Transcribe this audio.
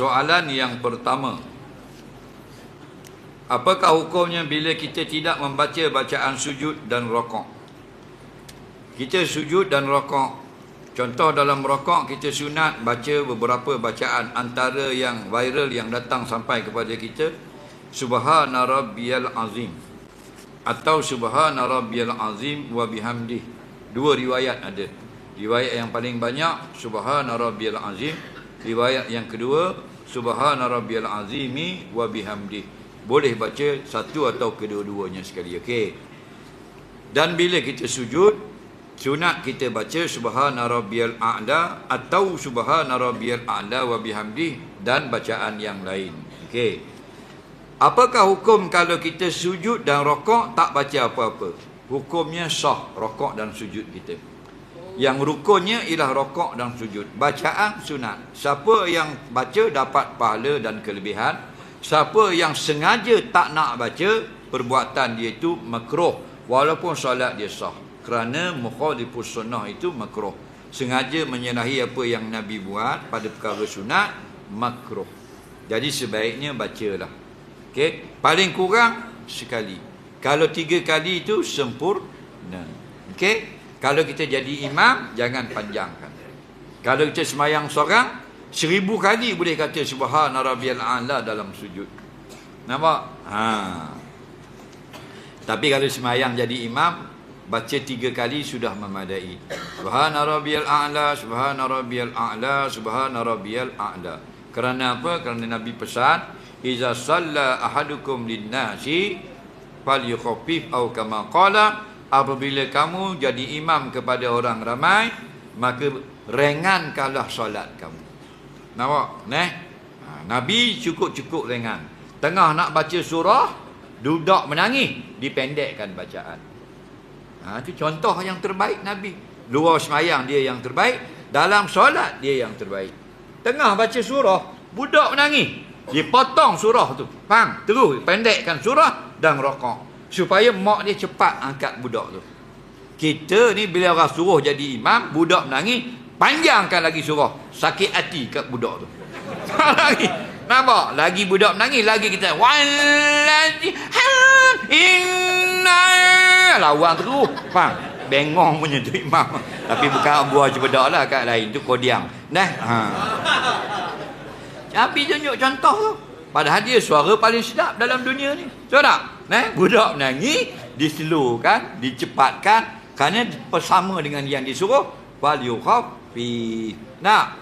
Soalan yang pertama. Apakah hukumnya bila kita tidak membaca bacaan sujud dan rokok? Kita sujud dan rokok. Contoh dalam rokok kita sunat baca beberapa bacaan antara yang viral yang datang sampai kepada kita. Subhana rabbiyal azim. Atau subhana rabbiyal azim wa bihamdih. Dua riwayat ada. Riwayat yang paling banyak subhana rabbiyal azim. Riwayat yang kedua subhana rabbiyal azimi wa bihamdih boleh baca satu atau kedua-duanya sekali okey? Dan bila kita sujud sunat kita baca subhana rabbiyal a'la atau subhana rabbiyal a'la wa bihamdi dan bacaan yang lain okey? Apakah hukum kalau kita sujud dan rokok tak baca apa-apa? Hukumnya sah rokok dan sujud kita yang rukunnya ialah rokok dan sujud. Bacaan sunat. Siapa yang baca dapat pahala dan kelebihan. Siapa yang sengaja tak nak baca Perbuatan dia itu makruh. Walaupun solat dia sah. Kerana mukhalifus sunnah itu makruh. Sengaja menyerahi apa yang Nabi buat Pada perkara sunat Makruh. Jadi sebaiknya bacalah. Okay? Paling kurang sekali. Kalau tiga kali itu sempurna. Okay? Kalau kita jadi imam Jangan panjangkan Kalau kita semayang seorang Seribu kali boleh kata Subhana Rabbiyal A'la dalam sujud. Nampak? Ha. Tapi kalau semayang jadi imam, baca tiga kali sudah memadai. Subhana Rabbiyal A'la, Subhana Rabbiyal A'la, Subhana Rabbiyal A'la. Kerana apa? Kerana Nabi pesan, Iza salla ahadukum linnasi, fal yukhafif au kama qala, apabila kamu jadi imam kepada orang ramai, maka ringankanlah solat kamu. Nampak? Neh. Ha, Nabi cukup-cukup ringan. Tengah nak baca surah, duduk menangis, dipendekkan bacaan. Ha, itu contoh yang terbaik Nabi. Luar semayang dia yang terbaik, dalam solat dia yang terbaik. Tengah baca surah, budak menangis. Dia potong surah tu. Faham? Terus pendekkan surah dan rokok. Supaya mak dia cepat angkat budak tu. Kita ni bila orang suruh jadi imam, budak menangis, Panjangkan lagi surah. Sakit hati kat budak tu. lagi. Nampak? Lagi budak menangis. Lagi kita. Waladhi. Inna. Lawan terus. Faham? Bengong punya tu imam. Tapi bukan buah cepedak lah kat lain. Tu kodiang. Nah. Ha. Tapi tunjuk contoh tu. Padahal dia suara paling sedap dalam dunia ni. Tahu tak? Nah, budak menangis. Diselurkan. Dicepatkan. Kerana bersama dengan yang disuruh. Wal yukhaf fi nah